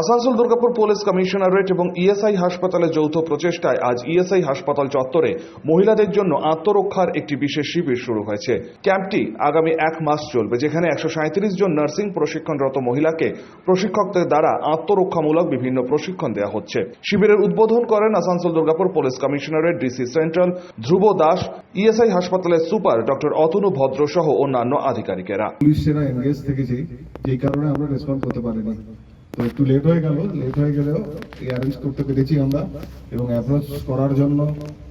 Asansol Durgapur police commissionerate এবং ESI হাসপাতালের যৌথ প্রচেষ্টায় আজ ইএসআই হাসপাতাল চত্বরে মহিলাদের জন্য আত্মরক্ষার একটি বিশেষ শিবির শুরু হয়েছে। ক্যাম্পটি আগামী এক মাস চলবে, যেখানে একশো সাঁইত্রিশ জন নার্সিং প্রশিক্ষণরত মহিলাকে প্রশিক্ষকদের দ্বারা আত্মরক্ষামূলক বিভিন্ন প্রশিক্ষণ দেওয়া হচ্ছে। শিবিরের উদ্বোধন করেন Asansol Durgapur police commissionerate DC central Dhruba Das, ESI হাসপাতালের সুপার ডক্টর অতনু ভদ্র সহ অন্যান্য আধিকারিকেরা। এনগেজ কারণে আমরা রেসপন্ড করতে পারিনি। তো একটু লেট হয়ে গেল লেট হয়ে গেলেও এই অ্যারেঞ্জ করতে পেরেছি আমরা এবং অ্যাপ্রোচ করার জন্য,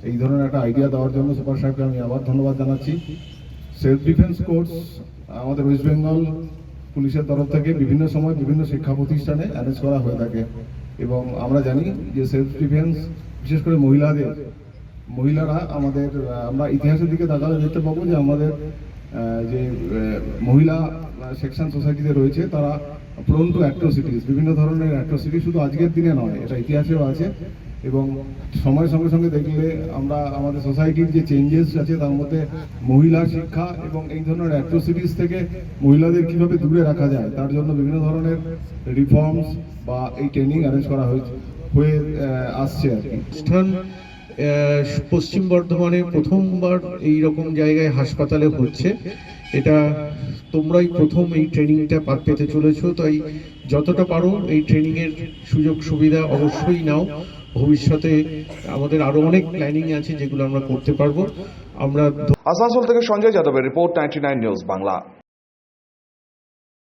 এই ধরনের একটা আইডিয়া দেওয়ার জন্য সুপার সাহেবকে আমি আবার ধন্যবাদ জানাচ্ছি। সেলফ ডিফেন্স কোর্স আমাদের ওয়েস্ট বেঙ্গল পুলিশের তরফ থেকে বিভিন্ন সময় বিভিন্ন শিক্ষা প্রতিষ্ঠানে অ্যারেঞ্জ করা হয়ে থাকে এবং আমরা জানি যে সেলফ ডিফেন্স বিশেষ করে মহিলাদের, মহিলারা আমাদের, আমরা ইতিহাসের দিকে তাকালে দেখতে পাবো যে আমাদের যে মহিলা সেকশন সোসাইটিতে রয়েছে, তারা প্রোন টু অ্যাট্রোসিটিস বিভিন্ন ধরনের অ্যাট্রোসিটি শুধু আজকের দিনে নয়, এটা ইতিহাসেও আছে। এবং সময়ের সঙ্গে সঙ্গে দেখলে আমরা, আমাদের সোসাইটির যে চেঞ্জেস আছে, তার মধ্যে মহিলা শিক্ষা এবং এই ধরনের অ্যাট্রোসিটিস থেকে মহিলাদের কীভাবে দূরে রাখা যায়, তার জন্য বিভিন্ন ধরনের রিফর্মস বা এই ট্রেনিং অ্যারেঞ্জ করা হয়েছে হয়ে আসছে আর কি। পশ্চিম বর্ধমানে প্রথমবার এই রকম জায়গায় হাসপাতালে হচ্ছে। এটা তোমরাই প্রথম এই ট্রেনিংটা পেতে চলেছো, তাই যতটা পারো এই ট্রেনিংয়ের সুযোগ সুবিধা অবশ্যই নাও। ভবিষ্যতে আমাদের আরও অনেক প্ল্যানিং আছে যেগুলো আমরা করতে পারব। আমরা আসানসোল থেকে সঞ্জয় যাদবের রিপোর্ট নাইনটি নিউজ বাংলা।